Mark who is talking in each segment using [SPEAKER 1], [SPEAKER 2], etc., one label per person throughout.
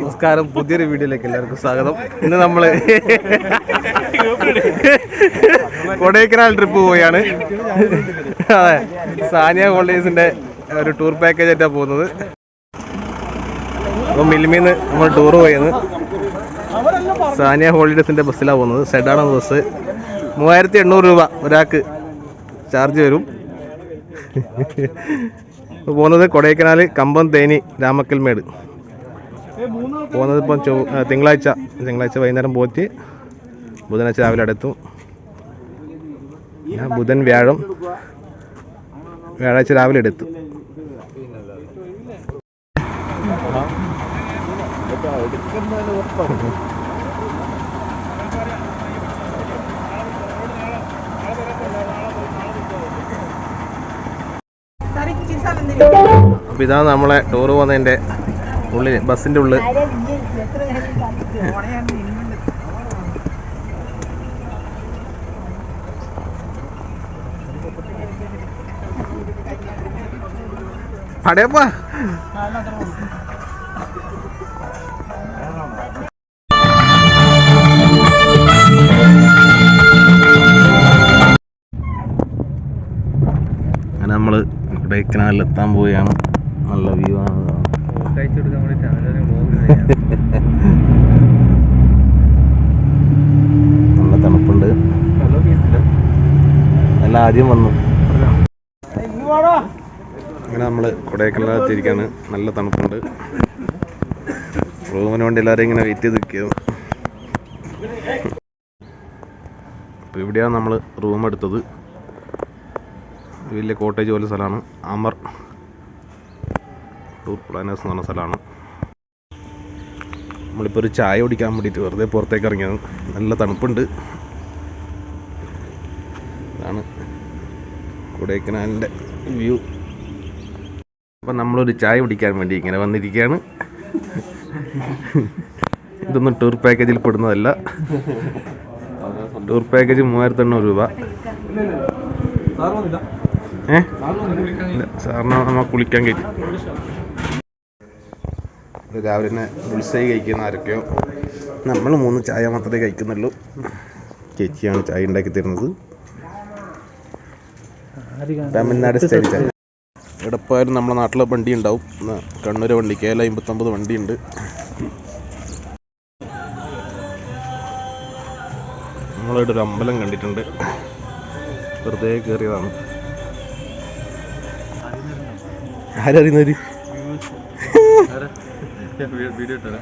[SPEAKER 1] നമസ്കാരം പുതിയൊരു വീഡിയോയിലേക്ക് എല്ലാവർക്കും സ്വാഗതം ഇന്ന് നമ്മൾ കൊടൈക്കനാൽ ട്രിപ്പ് പോവുകയാണ് അതെ സാനിയ ഹോളിഡേയ്സിന്റെ ഒരു ടൂർ പാക്കേജ് ആയിട്ടാണ് പോകുന്നത് അപ്പം നിന്ന് നമ്മൾ ടൂർ പോയത് സാനിയ ഹോളിഡേസിന്റെ ബസ്സിലാണ് പോകുന്നത് സെഡാണ് ബസ് മൂവായിരത്തി എണ്ണൂറ് രൂപ ഒരാൾക്ക് ചാർജ് വരും പോകുന്നത് കൊടൈക്കനാൽ കമ്പം തേനി രാമക്കൽമേട് പോകുന്നത് ഇപ്പം ചൊ തിങ്കളാഴ്ച തിങ്കളാഴ്ച വൈകുന്നേരം പോറ്റി ബുധനാഴ്ച രാവിലെ അടുത്തു ഞാൻ ബുധൻ വ്യാഴം വ്യാഴാഴ്ച രാവിലെ എടുത്തു അപ്പോൾ ഇതാണ് നമ്മളെ ടൂറ് പോകുന്നതിൻ്റെ ഉള്ളിൽ ബസ്സിന്റെ ഉള്ളിൽ പടയപ്പാ നമ്മൾ കൊടൈക്കനാലിൽ എത്താൻ പോവുകയാണ് നല്ല വ്യൂ ആണ് നല്ല തണുപ്പുണ്ട് നല്ല ആദ്യം വന്നു അങ്ങനെ നമ്മൾ കൊടൈക്കനാലെത്തിയിരിക്കാണ് നല്ല തണുപ്പുണ്ട് റൂമിന് വേണ്ടി എല്ലാരും ഇങ്ങനെ വെയിറ്റ് ചെയ്ത് നിൽക്കിയത് അപ്പൊ ഇവിടെയാണ് നമ്മള് റൂം എടുത്തത് വലിയ കോട്ടേജ് പോലെ സ്ഥലമാണ് അമർ ടൂർ പ്ലാനേഴ്സ് എന്ന് പറഞ്ഞ സ്ഥലമാണ് നമ്മളിപ്പോൾ ഒരു ചായ കുടിക്കാൻ വേണ്ടിയിട്ട് വെറുതെ പുറത്തേക്ക് ഇറങ്ങിയത് നല്ല തണുപ്പുണ്ട് ഇതാണ് കൊടൈക്കനാലിൻ്റെ വ്യൂ അപ്പം നമ്മളൊരു ചായ കുടിക്കാൻ വേണ്ടി ഇങ്ങനെ വന്നിരിക്കുകയാണ് ഇതൊന്നും ടൂർ പാക്കേജിൽ പെടുന്നതല്ല ടൂർ പാക്കേജ് മൂവായിരത്തി എണ്ണൂറ് രൂപ ഏഹ് സാറിന് നമുക്ക് കുളിക്കാൻ കഴിയും രാവിലെ തന്നെ ബുൾസൈ കഴിക്കുന്ന ആരൊക്കെയോ നമ്മൾ മൂന്ന് ചായ മാത്രമേ കഴിക്കുന്നുള്ളൂ ചേച്ചിയാണ് ചായ ഉണ്ടാക്കി തരുന്നത് തമിഴ്നാട് സ്റ്റൈൽ ചായ എടപ്പായാലും നമ്മുടെ നാട്ടിലെ വണ്ടി ഉണ്ടാവും കണ്ണൂർ വണ്ടി കെ എൽ അമ്പത്തൊമ്പത് വണ്ടിയുണ്ട് നമ്മളിവിടെ ഒരു അമ്പലം കണ്ടിട്ടുണ്ട് വെറുതെ കയറിയതാണ് ആരറിയുന്നവര് വീഡിയോ ഇട്ടത്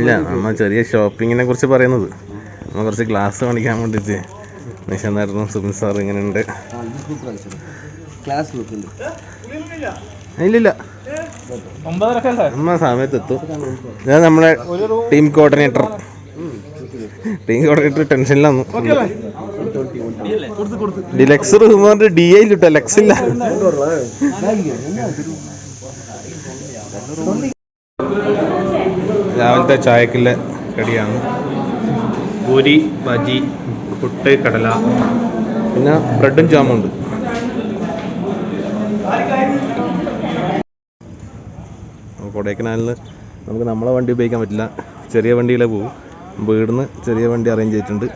[SPEAKER 1] ഇല്ല നമ്മ ചെറിയ ഷോപ്പിങ്ങിനെ കുറിച്ച് പറയുന്നത് നമ്മ കുറച്ച് ഗ്ലാസ് കാണിക്കാൻ വേണ്ടിയിട്ട് നിശാന്തായിരുന്നു സുബിൻ സാർ ഇങ്ങനെയുണ്ട് ഇല്ലില്ല നമ്മ സമയത്ത് എത്തും ഞാൻ നമ്മളെ ടീം കോർഡിനേറ്റർ ടീം കോർഡിനേറ്റർ ടെൻഷനിലാന്നു ഡിലക്സ് റൂം പറഞ്ഞിട്ട് ഡി ഐ കിട്ടോ ലക്സ് ഇല്ല രാവിലത്തെ ചായക്കില് കടിയാണ് പൂരി ബജി പുട്ട് കടല പിന്നെ ബ്രെഡും ജാമും ഉണ്ട് കൊടൈക്കനാലിൽ നമുക്ക് നമ്മളെ വണ്ടി ഉപയോഗിക്കാൻ പറ്റില്ല ചെറിയ വണ്ടിയിലേ പോകും വീടിന്ന് ചെറിയ വണ്ടി അറേഞ്ച് ചെയ്തിട്ടുണ്ട്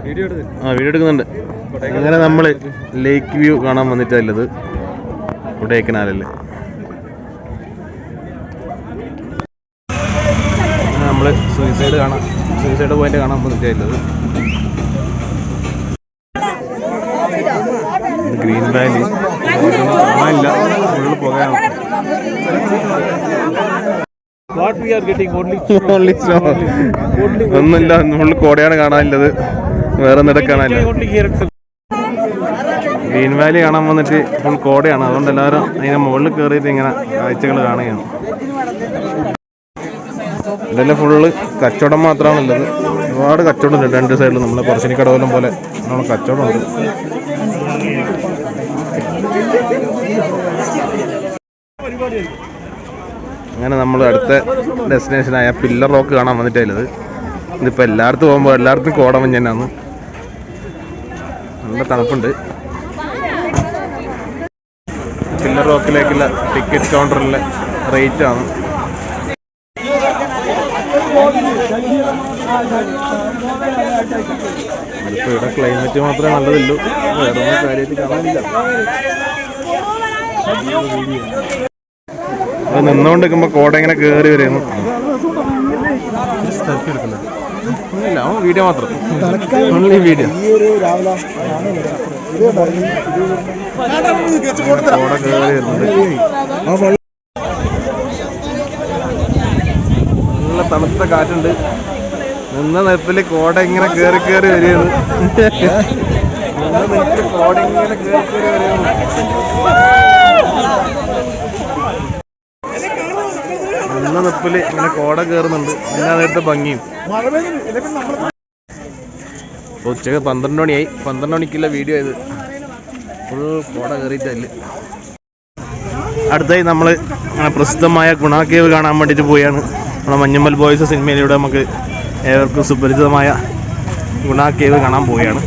[SPEAKER 2] ആ വീഡിയോ
[SPEAKER 1] എടുക്കുന്നുണ്ട് അങ്ങനെ നമ്മൾ ലേക്ക് വ്യൂ കാണാൻ വന്നിട്ടല്ലത് കൊടൈക്കനാലല്ലേ നമ്മൾ സൂയിസൈഡ് കാണാം സൂയിസൈഡ് പോയിന്റ് കാണാൻ വന്നിട്ടല്ലത് ഗ്രീൻ വാലി ഇല്ല ഫുള്ള് പുകയാണ് ഒന്നുമില്ല നമ്മൾ കോടയാണ് കാണാനില്ലത് വേറെ നിടക്കാണല്ല ഗ്രീൻ വാലി കാണാൻ വന്നിട്ട് ഫുൾ കോടയാണ് അതുകൊണ്ട് എല്ലാവരും അതിന്റെ മുകളിൽ കയറിയിട്ട് ഇങ്ങനെ കാഴ്ചകൾ കാണുകയാണ് ഇതെല്ലാം ഫുള്ള് കച്ചവടം മാത്രമാണുള്ളത് ഒരുപാട് കച്ചവടം ഉണ്ട് രണ്ട് സൈഡിലും നമ്മളെ പുറശ്ശിനി കടവലം പോലെ നമ്മൾ ഉണ്ട് അങ്ങനെ നമ്മൾ അടുത്ത ഡെസ്റ്റിനേഷനായ പില്ലർ റോക്ക് കാണാൻ വന്നിട്ടില്ലത് ഇതിപ്പോൾ എല്ലായിടത്തും പോകുമ്പോൾ എല്ലായിടത്തും കോടമഞ്ഞനാണ് നല്ല തണുപ്പുണ്ട് ചില്ലർ റോക്കിലേക്കുള്ള ടിക്കറ്റ് കൗണ്ടറിലെ റേറ്റ് ആണ് ഇവിടെ ക്ലൈമറ്റ് മാത്രമേ നല്ലതുള്ളൂ വേറെ ഒന്നും കാര്യമായിട്ട് കാണാനില്ല അത് നിന്നുകൊണ്ട് നിൽക്കുമ്പോൾ കോട ഇങ്ങനെ കേറി വരുന്നു സ്ഥലത്ത് എടുക്കുന്നത് ഇല്ല അവൻ വീഡിയോ മാത്രം ഓൺലി വീഡിയോ നല്ല തണുത്ത കാറ്റുണ്ട് നിന്ന നിരത്തില് കോട ഇങ്ങനെ കേറി കേറി വരികയാണ് കോട ഇങ്ങനെ കേറി കേറി വരികയാണ് നിന്ന നിപ്പില് ഇങ്ങനെ കോട കയറുന്നുണ്ട് എല്ലാ നേരത്തെ ഭംഗിയും ഉച്ചക്ക് പന്ത്രണ്ട് മണിയായി പന്ത്രണ്ട് മണിക്കുള്ള വീഡിയോ ഇത് ഫുൾ കോട കേറിയിട്ടില്ല അടുത്തായി നമ്മൾ പ്രസിദ്ധമായ ഗുണാക്കേവ് കേവ് കാണാൻ വേണ്ടിയിട്ട് പോവുകയാണ് നമ്മുടെ മഞ്ഞമ്മൽ ബോയ്സ് സിനിമയിലൂടെ നമുക്ക് ഏവർക്കും സുപരിചിതമായ ഗുണാക്കേവ് കേവ് കാണാൻ പോവുകയാണ്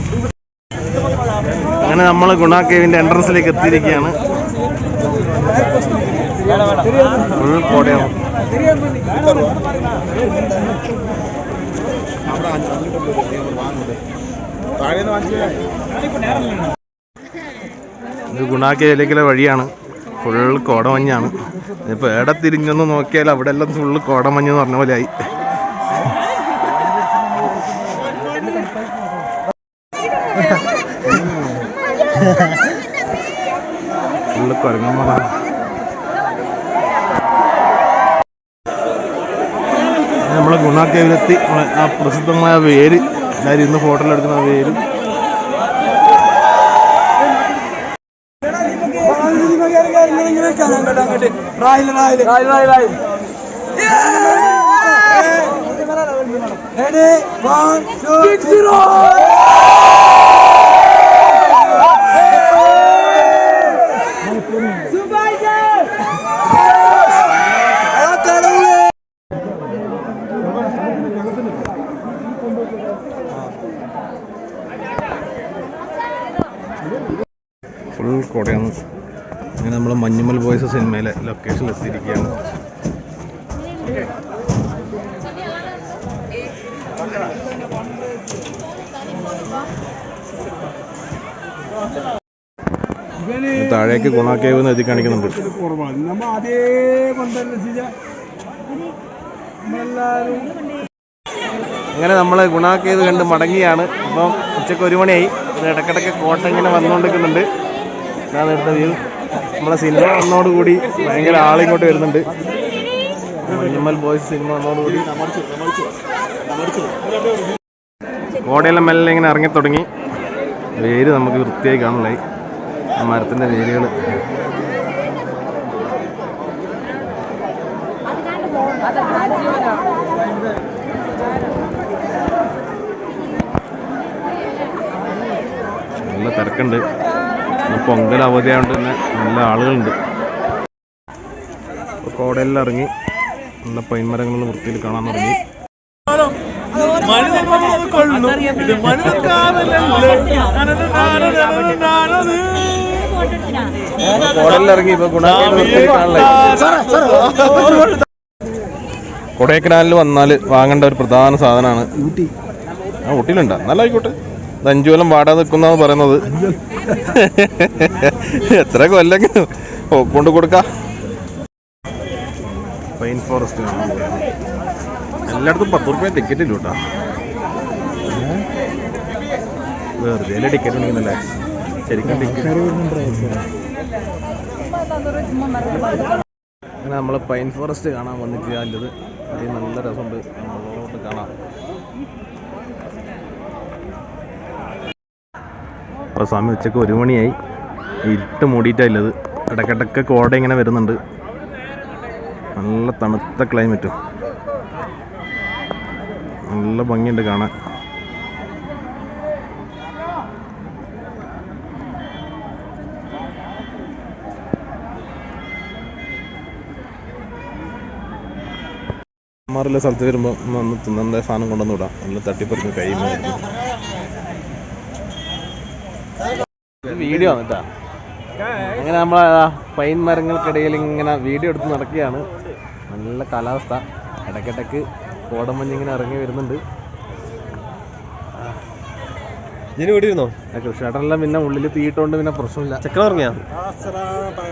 [SPEAKER 1] അങ്ങനെ നമ്മൾ ഗുണാക്കേവിൻ്റെ എൻട്രൻസിലേക്ക് എത്തിയിരിക്കുകയാണ് ഫുൾ കോടയാവും ഗുണാക്കയിലേക്കുള്ള വഴിയാണ് ഫുൾ കോടമഞ്ഞാണ് ഇപ്പൊ എവിടെ തിരിഞ്ഞൊന്ന് നോക്കിയാൽ അവിടെ എല്ലാം ഫുള്ള് കോടമഞ്ഞ് എന്ന് പറഞ്ഞ പോലെ ആയി ഫുള്ള് കുരങ്ങന്മാരാണ് നമ്മളെ ഗുണാക്കേവിലെത്തി ആ പ്രസിദ്ധമായ വേര് എല്ലാവരും ഇന്ന് ഫോട്ടോയിലെടുക്കുന്ന വേരും Ready? One, two, three. ലേക്ക് ഗുണാക്കേവ് എന്ന് എഴുതി കാണിക്കുന്നുണ്ട് അങ്ങനെ നമ്മൾ ഗുണാക്കേവ് കണ്ട് മടങ്ങിയാണ് ഇപ്പം ഉച്ചക്ക് ഒരു മണിയായി ഇടയ്ക്കിടയ്ക്ക് കോട്ട ഇങ്ങനെ വന്നുകൊണ്ടിരിക്കുന്നുണ്ട് ഇതാണ് എടുത്ത വ്യൂ നമ്മളെ സിനിമ വന്നോടുകൂടി ഭയങ്കര ആളിങ്ങോട്ട് വരുന്നുണ്ട് മഞ്ഞമ്മൽ ബോയ്സ് സിനിമ വന്നോടുകൂടി കോടയെല്ലാം മെല്ലെ ഇങ്ങനെ ഇറങ്ങി തുടങ്ങി വേര് നമുക്ക് വൃത്തിയായി കാണലായി മരത്തിന്റെ വേരുകൾ നല്ല തിരക്കുണ്ട് പൊങ്കൽ അവധിയായതുകൊണ്ട് തന്നെ നല്ല ആളുകളുണ്ട് കോടയിലിറങ്ങി നല്ല പൈൻമരങ്ങളുടെ വൃത്തിയിൽ കാണാൻ തുടങ്ങി കൊടൈക്കനാലിൽ വന്നാൽ വാങ്ങേണ്ട ഒരു പ്രധാന സാധനമാണ് ആ ഊട്ടിയിലുണ്ടോ നല്ല ആയിക്കോട്ടെ ഇത് അഞ്ചു കൊല്ലം വാടാതെ നിൽക്കുന്ന പറയുന്നത് എത്ര കൊല്ലം കൊണ്ടു കൊടുക്കാം പൈൻ ഫോറസ്റ്റ് എല്ലായിടത്തും പത്ത് റുപ്യ ടിക്കറ്റ് ഇല്ല വെറുതെ ടിക്കറ്റ് ഉണ്ടെങ്കിലല്ലേ ശരിക്കും അങ്ങനെ നമ്മൾ പൈൻ ഫോറസ്റ്റ് കാണാൻ വന്നിട്ട് അതിൻ്റെത് അതിൽ നല്ല രസമുണ്ട് നമ്മളോട്ട് കാണാം ഇപ്പോൾ സ്വാമി ഉച്ചക്ക് ഒരു മണിയായി ഇരുട്ട് മൂടിയിട്ടായില്ലത് ഇടക്കിടക്ക് കോട ഇങ്ങനെ വരുന്നുണ്ട് നല്ല തണുത്ത ക്ലൈമറ്റും നല്ല ഭംഗിയുണ്ട് കാണാൻ മാറില്ല സ്ഥലത്ത് വരുമ്പോൾ ഒന്ന് തിന്നണ്ട സാധനം കൊണ്ടുവന്നു വിടാം നല്ല തട്ടിപ്പറിഞ്ഞ് കൈ വീഡിയോ ആണ് അങ്ങനെ നമ്മൾ പൈൻ മരങ്ങൾക്കിടയിൽ ഇങ്ങനെ വീഡിയോ എടുത്ത് നടക്കുകയാണ് നല്ല കാലാവസ്ഥ ഇടയ്ക്കിടയ്ക്ക് കോടമഞ്ഞിങ്ങനെ ഇറങ്ങി വരുന്നുണ്ട് ഇനി വീട് ഇരുന്നോ പിന്നെ ഉള്ളിൽ തീയിട്ടോണ്ട് പിന്നെ പ്രശ്നമില്ല ചക്രം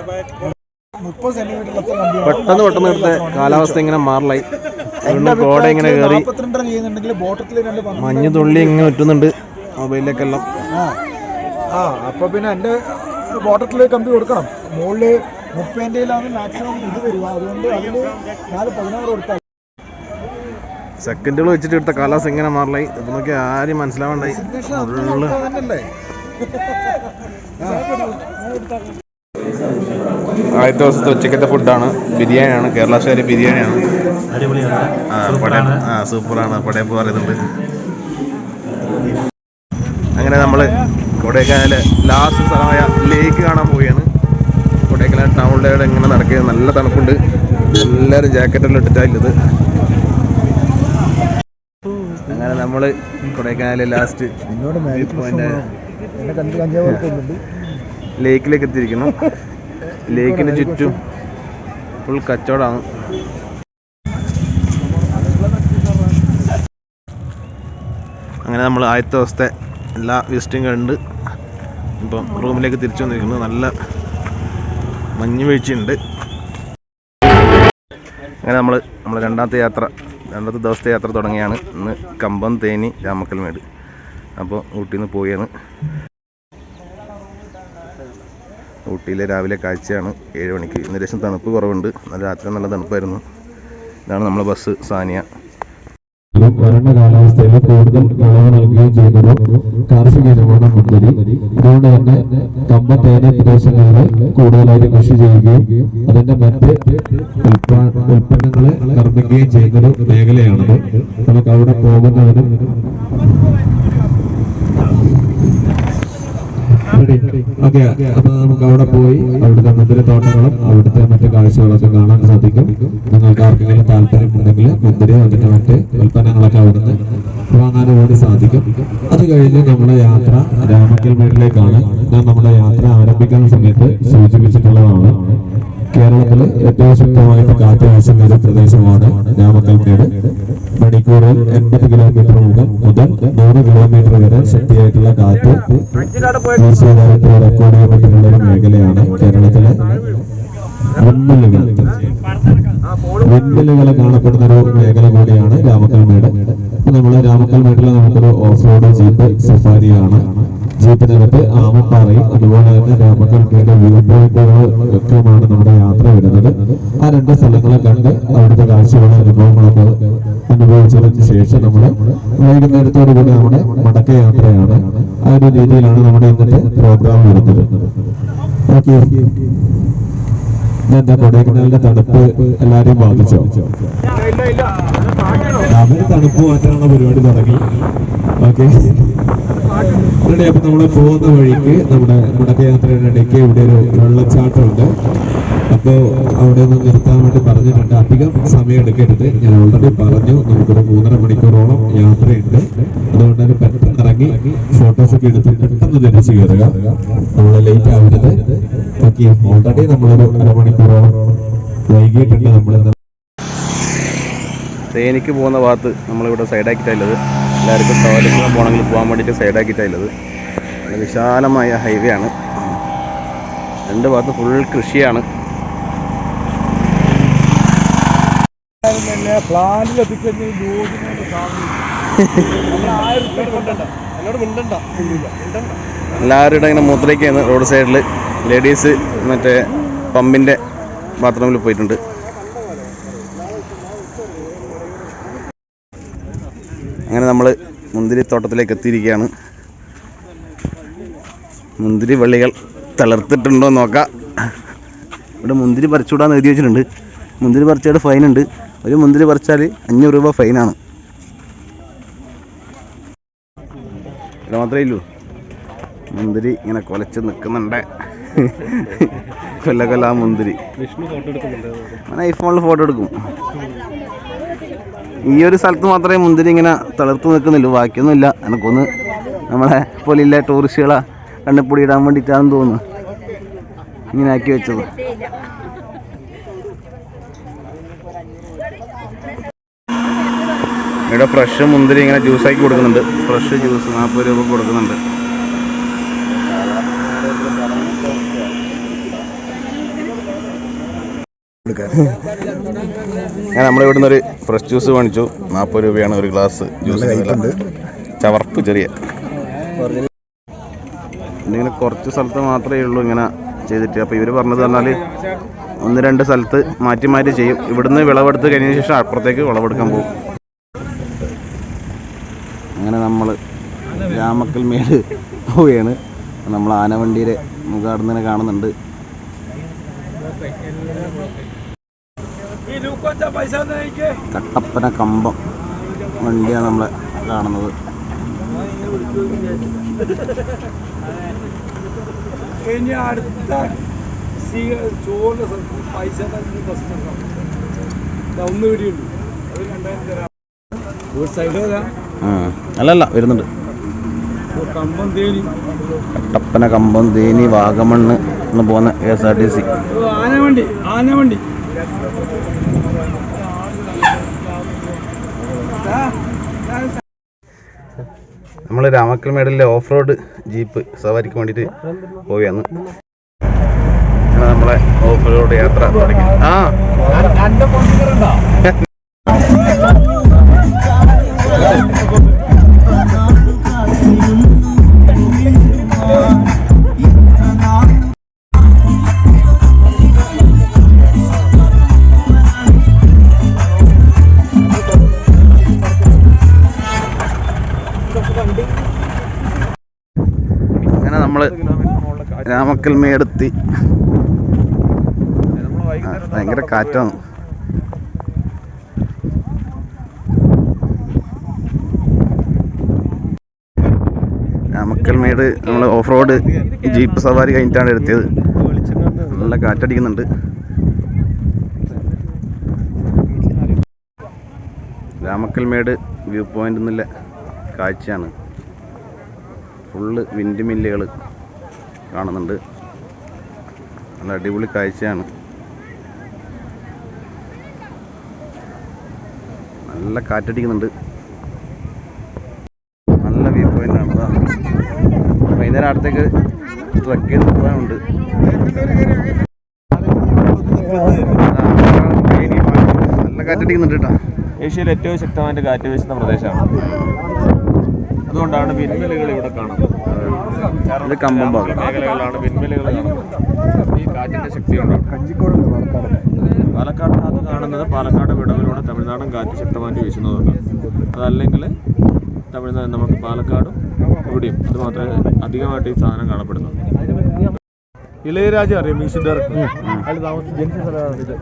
[SPEAKER 1] പെട്ടെന്ന് പെട്ടെന്ന് ഇവിടുത്തെ കാലാവസ്ഥ ഇങ്ങനെ മാറലായി കോട ഇങ്ങനെ കയറി മഞ്ഞ് തുള്ളി ഇങ്ങനെ ഉറ്റുന്നുണ്ട് മൊബൈലിലേക്കെല്ലാം
[SPEAKER 2] ആ അപ്പൊ പിന്നെ എന്റെ ബോട്ടത്തിൽ കമ്പി കൊടുക്കണം മുകളില് മുപ്പതിൻ്റെ മാക്സിമം ഇത് വരിക അതുകൊണ്ട് അതിന് നാല് പതിനാറ് കൊടുത്താൽ
[SPEAKER 1] സെക്കൻഡുകൾ വെച്ചിട്ട് എടുത്ത കാലാസ് ഇങ്ങനെ മാറലായി ഇതൊക്കെ ആരും മനസ്സിലാവണ്ടായി ആദ്യത്തെ ദിവസത്തെ ഉച്ചക്കത്തെ ഫുഡാണ് ബിരിയാണിയാണ് കേരള സ്റ്റൈൽ ബിരിയാണിയാണ് ആ സൂപ്പറാണ് പടയപ്പ് പറയുന്നുണ്ട് അങ്ങനെ നമ്മൾ കൊടൈക്കനാലെ ലാസ്റ്റ് സ്ഥലമായ ലേക്ക് കാണാൻ പോവുകയാണ് കൊടൈക്കനാൽ ടൗണിലൂടെ ഇങ്ങനെ നടക്കുക നല്ല തണുപ്പുണ്ട് എല്ലാവരും ജാക്കറ്റെല്ലാം ഇട്ടിട്ടാണ് നമ്മള് കൊടൈക്കനാലിൽ ലാസ്റ്റ് ലേക്കിലേക്ക് എത്തിയിരിക്കുന്നു ലേക്കിന് ചുറ്റും ഫുൾ കച്ചവടമാണ് അങ്ങനെ നമ്മൾ ആദ്യത്തെ ദിവസത്തെ എല്ലാ വിസിറ്റും കണ്ട് ഇപ്പം റൂമിലേക്ക് തിരിച്ചു വന്നിരിക്കുന്നു നല്ല മഞ്ഞ് വീഴ്ചയുണ്ട് അങ്ങനെ നമ്മൾ നമ്മുടെ രണ്ടാമത്തെ യാത്ര രണ്ടത്തെ ദിവസത്തെ യാത്ര തുടങ്ങിയാണ് ഇന്ന് കമ്പം തേനി രാമക്കൽമേട് അപ്പോൾ ഊട്ടിന്ന് പോയാണ് ഊട്ടിയിലെ രാവിലെ കാഴ്ചയാണ് ഏഴ് മണിക്ക് ഇന്ന് തണുപ്പ് കുറവുണ്ട് രാത്രി നല്ല തണുപ്പായിരുന്നു ഇതാണ് നമ്മളെ ബസ് സാനിയ
[SPEAKER 2] വരണ്ട കാലാവസ്ഥയിൽ കൂടുതൽ വിളവ് നൽകുകയും ചെയ്തത് കാർഷിക ഇനമാണ് മുന്തിരി അതുകൊണ്ട് തന്നെ കമ്പത്തേന പ്രദേശങ്ങളിൽ കൂടുതലായിട്ട് കൃഷി ചെയ്യുകയും അതിന്റെ മറ്റ് ഉൽപ്പന്നങ്ങളെ നിർമ്മിക്കുകയും ചെയ്യുന്ന ഒരു മേഖലയാണത് നമുക്ക് അവിടെ പോകുന്നതിനും അവിടെ ഓക്കെ അപ്പൊ നമുക്ക് അവിടെ പോയി അവിടുത്തെ മുന്തിരി തോട്ടങ്ങളും അവിടുത്തെ മറ്റു കാഴ്ചകളൊക്കെ കാണാൻ സാധിക്കും നിങ്ങൾക്ക് ആർക്കെങ്കിലും താല്പര്യമുണ്ടെങ്കിൽ മുന്തിരി അതിന്റെ മറ്റ് ഉൽപ്പന്നങ്ങളൊക്കെ അവിടുന്ന് വാങ്ങാൻ വേണ്ടി സാധിക്കും അത് കഴിഞ്ഞ് നമ്മുടെ യാത്ര രാമക്കൽ വീട്ടിലേക്കാണ് ഞാൻ നമ്മുടെ യാത്ര ആരംഭിക്കുന്ന സമയത്ത് സൂചിപ്പിച്ചിട്ടുള്ളതാണ് കേരളത്തിലെ ഏറ്റവും ശക്തമായിട്ട് കാറ്റ് വീശുന്ന ഒരു പ്രദേശമാണ് രാമക്കൽമേട് മണിക്കൂറിൽ എൺപത് കിലോമീറ്റർ മുതൽ നൂറ് കിലോമീറ്റർ വരെ ശക്തിയായിട്ടുള്ള കാറ്റ് വീശിയതായിട്ട് റെക്കോർഡ് ചെയ്യപ്പെട്ടിട്ടുള്ള ഒരു മേഖലയാണ് കേരളത്തിലെ വിൻമില്ലുകൾ വിൻമില്ലുകൾ കാണപ്പെടുന്ന ഒരു മേഖല കൂടിയാണ് രാമക്കൽമേട് അപ്പൊ നമ്മള് നമുക്കൊരു ഓഫ് റോഡ് ജീപ്പ് സഫാരിയാണ് ജീപ്പിനകത്ത് പാറയും അതുപോലെ തന്നെ രാമക്കൽക്കേണ്ട വ്യൂ പോയിന്റുകൾ ഒക്കെയുമാണ് നമ്മുടെ യാത്ര വരുന്നത് ആ രണ്ട് സ്ഥലങ്ങളെ കണ്ട് അവിടുത്തെ കാഴ്ചകളും അനുഭവങ്ങളൊക്കെ അനുഭവിച്ചതിന് ശേഷം നമ്മൾ വൈകുന്നേരത്തോടു കൂടി നമ്മുടെ മടക്ക യാത്രയാണ് ആ ഒരു രീതിയിലാണ് നമ്മുടെ ഇന്നത്തെ പ്രോഗ്രാം വരുന്നത് ഓക്കെ എന്താ കൊടൈക്കനാലിന്റെ തണുപ്പ് എല്ലാരെയും ബാധിച്ചോ അവര് തണുപ്പ് മാറ്റാനുള്ള പരിപാടി തുടങ്ങി ഓക്കെ റെഡി അപ്പൊ നമ്മള് പോകുന്ന വഴിക്ക് നമ്മുടെ മടക്കയാത്രയുടെ ഇടയ്ക്ക് ഇവിടെ ഒരു വെള്ളച്ചാട്ടമുണ്ട് അപ്പോൾ അവിടെ ഒന്ന് നിർത്താൻ വേണ്ടി പറഞ്ഞിട്ടുണ്ട് അധികം സമയം എടുക്കരുത് ഞാൻ ഓൾറെഡി പറഞ്ഞു നമുക്കൊരു മൂന്നര മണിക്കൂറോളം യാത്രയുണ്ട് അതുകൊണ്ട് തന്നെ പെട്ടെന്ന് ഇറങ്ങി ഫോട്ടോസ് ഒക്കെ എടുത്ത് പെട്ടെന്ന് തിരിച്ചു കയറുക നമ്മൾ ലേറ്റ് ആവരുത് ഓക്കെ ഓൾറെഡി നമ്മളൊരു മണിക്കൂറോളം വൈകിട്ടുണ്ട് നമ്മൾ
[SPEAKER 1] സേനയ്ക്ക് പോകുന്ന ഭാഗത്ത് നമ്മളിവിടെ സൈഡാക്കിയിട്ടായുള്ളത് എല്ലാവർക്കും ടോയ്ലറ്റിൽ പോകണമെങ്കിൽ പോകാൻ വേണ്ടിയിട്ട് സൈഡാക്കിയിട്ടായുള്ളത് വിശാലമായ ഹൈവേ ആണ് രണ്ട് ഭാഗത്ത് ഫുൾ കൃഷിയാണ് എല്ലാവരുടെ ഇങ്ങനെ മൂത്രയ്ക്കാണ് റോഡ് സൈഡിൽ ലേഡീസ് മറ്റേ പമ്പിൻ്റെ ബാത്റൂമിൽ പോയിട്ടുണ്ട് അങ്ങനെ നമ്മൾ തോട്ടത്തിലേക്ക് എത്തിയിരിക്കുകയാണ് മുന്തിരി വള്ളികൾ തളർത്തിട്ടുണ്ടോ എന്ന് നോക്കാം ഇവിടെ മുന്തിരി പറിച്ചുവിടാന്ന് എഴുതി വെച്ചിട്ടുണ്ട് മുന്തിരി പറിച്ചാൽ ഉണ്ട് ഒരു മുന്തിരി പറിച്ചാൽ അഞ്ഞൂറ് രൂപ ഫൈനാണ് ഇത് മാത്രമേ ഉള്ളൂ മുന്തിരി ഇങ്ങനെ കൊലച്ച് നിൽക്കുന്നുണ്ട് കൊല്ല കൊല്ല മുന്തിരി ഐഫോണിൽ ഫോട്ടോ എടുക്കും ഈ ഒരു സ്ഥലത്ത് മാത്രമേ മുന്തിരി ഇങ്ങനെ തളർത്ത് നിൽക്കുന്നുള്ളൂ ബാക്കിയൊന്നുമില്ല എനിക്കൊന്ന് നമ്മളെ പോലെയുള്ള ടൂറിസ്റ്റുകളെ കണ്ണിപ്പൊടി ഇടാൻ വേണ്ടിയിട്ടാണെന്ന് തോന്നുന്നു ഇങ്ങനെ ആക്കി വെച്ചത് ഇവിടെ ഫ്രഷ് മുന്തിരി ഇങ്ങനെ ജ്യൂസാക്കി കൊടുക്കുന്നുണ്ട് ഫ്രഷ് ജ്യൂസ് നാൽപ്പത് രൂപ കൊടുക്കുന്നുണ്ട് ഞാൻ നമ്മുടെ ഇവിടുന്ന് ഒരു ഫ്രഷ് ജ്യൂസ് വാങ്ങിച്ചു നാൽപ്പത് രൂപയാണ് ഒരു ഗ്ലാസ് ജ്യൂസ് ചവർപ്പ് ചെറിയ ഇങ്ങനെ കുറച്ച് സ്ഥലത്ത് മാത്രമേ ഉള്ളൂ ഇങ്ങനെ ചെയ്തിട്ട് അപ്പോൾ ഇവർ പറഞ്ഞത് പറഞ്ഞാൽ ഒന്ന് രണ്ട് സ്ഥലത്ത് മാറ്റി മാറ്റി ചെയ്യും ഇവിടുന്ന് വിളവെടുത്ത് കഴിഞ്ഞതിന് ശേഷം അപ്പുറത്തേക്ക് വിളവെടുക്കാൻ പോകും അങ്ങനെ നമ്മൾ രാമക്കൽ മേട് പോവുകയാണ് നമ്മൾ ആനവണ്ടിയുടെ മുഖാടുന്നതിനെ കാണുന്നുണ്ട് കട്ടപ്പന കമ്പം വണ്ടിയാണ് നമ്മളെ കാണുന്നത്
[SPEAKER 2] ഇനി അടുത്ത തരാം
[SPEAKER 1] അല്ലല്ല വരുന്നുണ്ട് കട്ടപ്പന കമ്പം തേനി വാഗമണ്ണ് എന്ന് പോകുന്ന K S R T C ആനവണ്ടി ആനവണ്ടി നമ്മൾ രാമക്കൽമേടിലെ ഓഫ് റോഡ് ജീപ്പ് സവാരിക്ക് വേണ്ടിയിട്ട് പോവുകയാണ് നമ്മളെ ഓഫ് റോഡ് യാത്ര തുടങ്ങി ആ വർക്കൽ മേടത്തി ഭയങ്കര കാറ്റാണ് മക്കൽമേട് നമ്മൾ ഓഫ് റോഡ് ജീപ്പ് സവാരി കഴിഞ്ഞിട്ടാണ് എടുത്തത് നല്ല കാറ്റടിക്കുന്നുണ്ട് രാമക്കൽമേട് വ്യൂ പോയിന്റ് നല്ല കാഴ്ചയാണ് ഫുള്ള് വിൻഡ് മില്ലുകൾ കാണുന്നുണ്ട് നല്ല അടിപൊളി കാഴ്ചയാണ് നല്ല കാറ്റടിക്കുന്നുണ്ട് നല്ല വ്യൂ പോയിന്റ് ആണ് വൈകുന്നേരം അടുത്തേക്ക് ട്രക്ക് ചെയ്ത് പോകാനുണ്ട് നല്ല കാറ്റടിക്കുന്നുണ്ട് കേട്ടോ ഏഷ്യയിൽ ഏറ്റവും ശക്തമായിട്ട് കാറ്റ് വീശുന്ന പ്രദേശമാണ് അതുകൊണ്ടാണ് വിരുന്നലുകൾ ഇവിടെ കാണുന്നത് ഇത് കമ്പം ഭാഗം മേഖലകളാണ് വിൻമിലുകളാണ് ഈ കാറ്റിന്റെ ശക്തി കൊണ്ടാണ് പാലക്കാട് അത് കാണുന്നത് പാലക്കാട് വിടവിലൂടെ തമിഴ്നാടൻ കാറ്റ് ശക്തമായിട്ട് വീശുന്നതുകൊണ്ട് അതല്ലെങ്കിൽ തമിഴ്നാട് നമുക്ക് പാലക്കാടും ഇവിടെയും അത് മാത്രമേ അധികമായിട്ട് ഈ സാധനം കാണപ്പെടുന്നു ഇളയരാജ അറിയാം മ്യൂസിക് ഡയറക്ടർ അയാൾ താമസിച്ച് ജനിച്ച സ്ഥലമാണ് ഇത്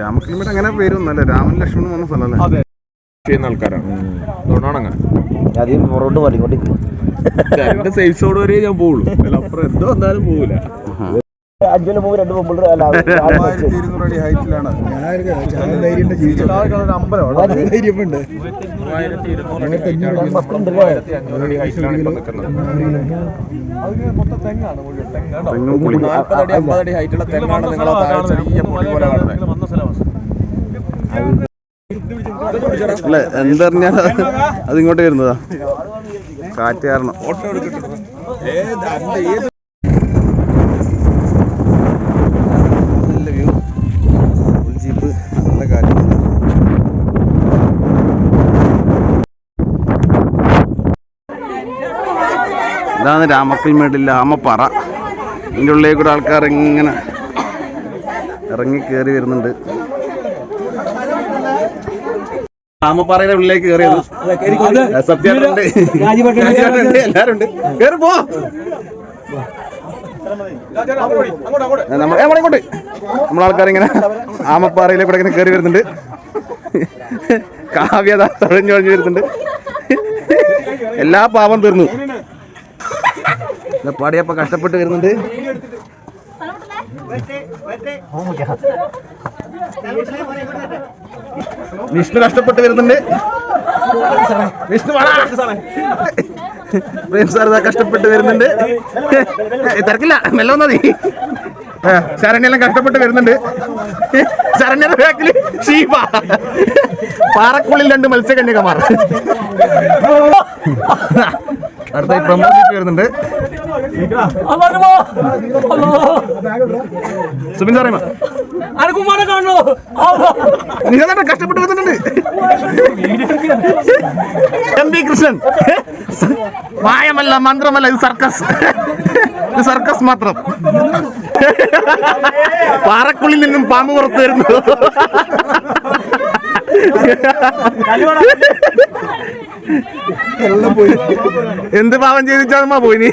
[SPEAKER 1] രാമക്കിളിമേട് അങ്ങനെ പേരൊന്നല്ലേ രാമൻ ലക്ഷ്മണൻ വന്ന സ്ഥലമല്ലേ ചെയ്യുന്ന ആൾക്കാരാണ് അതുകൊണ്ടാണ് ആദ്യം വരെ ഞാൻ പോവുള്ളൂ അപ്പുറം പോവില്ല
[SPEAKER 2] രണ്ട് തെങ്ങാണ് നിങ്ങൾ
[SPEAKER 1] അല്ല എന്തറിഞ്ഞാൽ അതിങ്ങോട്ട് വരുന്നതാ കാറ്റ് കാരണം ഓട്ടോ എടുക്കട്ടെ ഇതാണ് രാമക്കൽമേടില്ല ആമപ്പാറ ഇതിൻ്റെ ഉള്ളിൽ കൂടെ ആൾക്കാർ ഇങ്ങനെ ഇറങ്ങി കയറി വരുന്നുണ്ട് രാമപ്പാറയുടെ ഉള്ളിലേക്ക് കയറിയത് സത്യാട്ടുണ്ട് എല്ലാരും നമ്മളെ ആൾക്കാരിങ്ങനെ ആമപ്പാറയിലെ കൂടെ ഇങ്ങനെ കയറി വരുന്നുണ്ട് കാവ്യത തുഴഞ്ഞു തുഴഞ്ഞു വരുന്നുണ്ട് എല്ലാ പാവം തീർന്നു പാടിയപ്പോ കഷ്ടപ്പെട്ട് വരുന്നുണ്ട് വിഷ്ണു കഷ്ടപ്പെട്ട് വരുന്നുണ്ട് വിഷ്ണു പ്രേം സാർ കഷ്ടപ്പെട്ട് വരുന്നുണ്ട് തിരക്കില്ല മെല്ലോ മതി ശരണ്യെല്ലാം കഷ്ടപ്പെട്ട് വരുന്നുണ്ട് ശരണ്യയുടെ ബാക്കിൽ ഷീബ പാറക്കുള്ളിൽ രണ്ട് മത്സ്യകന്യകമാർ അടുത്ത പ്രമോദിച്ച് വരുന്നുണ്ട് സുബിൻ സാറേ അനക്കുമാരെ കാണോ നീ തന്നെ കഷ്ടപ്പെട്ട് വന്നിട്ടുണ്ട് എം ബി കൃഷ്ണൻ മായമല്ല മന്ത്രമല്ല ഇത് സർക്കസ് ഇത് സർക്കസ് മാത്രം പാറക്കുള്ളിൽ നിന്നും പാമ്പ് പുറത്തു വരുന്നു എന്ത് പാവം പോയി നീ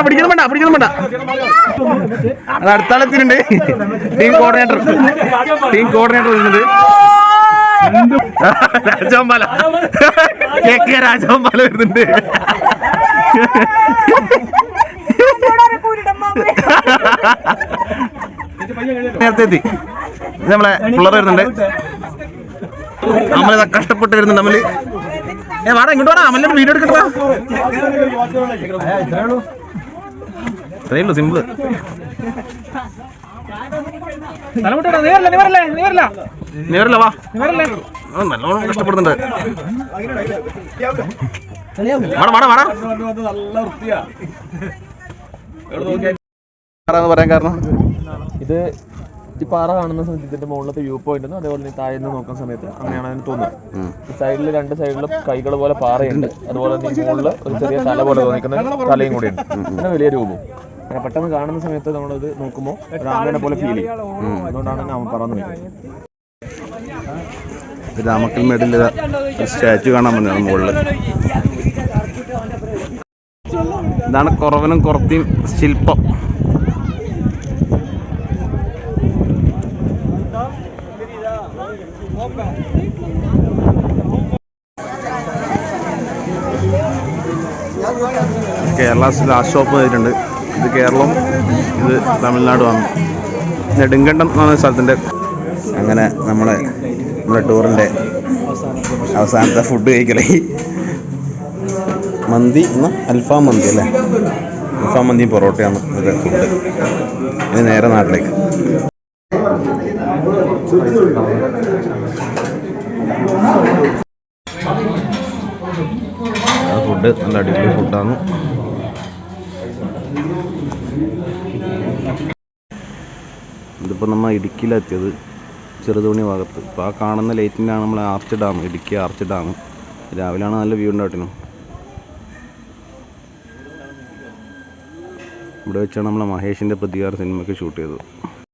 [SPEAKER 1] വേണ്ട പിടിക്കണം വേണ്ട പിടിക്കണം വേണ്ട അത് അടുത്താളെത്തിനുണ്ട് ടീം കോർഡിനേറ്റർ ടീം കോർഡിനേറ്റർ വരുന്നുണ്ട് രാജോമ്പാല കെ കെ രാജോമ്പാല വരുന്നുണ്ട് നേരത്തെ എത്തി നമ്മളെ പിള്ളേർ വരുന്നുണ്ട് നമ്മളിതാ കഷ്ടപ്പെട്ട് വരുന്നു നമ്മള് ഏ വാടാ ഇങ്ങോട്ട് വാടാ അമ്മ വീഡിയോ എടുക്കട്ടാ ഇത്രയുള്ളൂ സിമ്പിള് നല്ലോണം കഷ്ടപ്പെടുന്നുണ്ട് പറയാൻ കാരണം ഇത് പാറ കാണുന്ന സമയത്ത് ഇതിന്റെ മുകളിലത്തെ വ്യൂ പോയിന്റ് അതേപോലെ നീ താഴെ നോക്കുന്ന സമയത്ത് അങ്ങനെയാണ് അതിന് തോന്നുന്നത് സൈഡിൽ രണ്ട് സൈഡിലും കൈകൾ പോലെ പാറയുണ്ട് അതുപോലെ തന്നെ മുകളിൽ ഒരു ചെറിയ തല പോലെ തോന്നിക്കുന്ന തലയും കൂടി ഉണ്ട് അങ്ങനെ വലിയ രൂപം അങ്ങനെ പെട്ടെന്ന് കാണുന്ന സമയത്ത് നമ്മളത് നോക്കുമ്പോൾ രാമനെ പോലെ ഫീൽ ചെയ്യും അതുകൊണ്ടാണ് ഞാൻ പറഞ്ഞു രാമക്കൽ മേടില് സ്റ്റാച്ചു കാണാൻ വന്നതാണ് മുകളിൽ ഇതാണ് കുറവനും കുറത്തിയും ശില്പം കേരളാസ് ലാസ്റ്റ് സ്റ്റോപ്പ് ചെയ്തിട്ടുണ്ട് ഇത് കേരളവും ഇത് തമിഴ്നാടുമാണ് നെടുങ്കണ്ടം പറഞ്ഞ സ്ഥലത്തിൻ്റെ അങ്ങനെ നമ്മളെ നമ്മുടെ ടൂറിൻ്റെ അവസാനത്തെ ഫുഡ് കഴിക്കലായി മന്തി എന്ന അൽഫാം മന്തി അല്ലേ അൽഫാം മന്തി പൊറോട്ടയാണ് ഇതൊക്കെ ഫുഡ് ഇത് നേരെ നാട്ടിലേക്ക് ഫുഡ് നല്ല അടിപൊളി ഫുഡാണ് ഇതിപ്പോൾ നമ്മൾ ഇടുക്കിയിലെത്തിയത് ചെറുതോണി ഭാഗത്ത് ഇപ്പോൾ ആ കാണുന്ന ലൈറ്റിനാണ് നമ്മൾ arch dam Idukki arch dam രാവിലെയാണ് നല്ല വ്യൂ ഉണ്ടാട്ടിനും ഇവിടെ വെച്ചാണ് നമ്മൾ മഹേഷിൻ്റെ പ്രതികാര സിനിമയ്ക്ക് ഷൂട്ട് ചെയ്തത്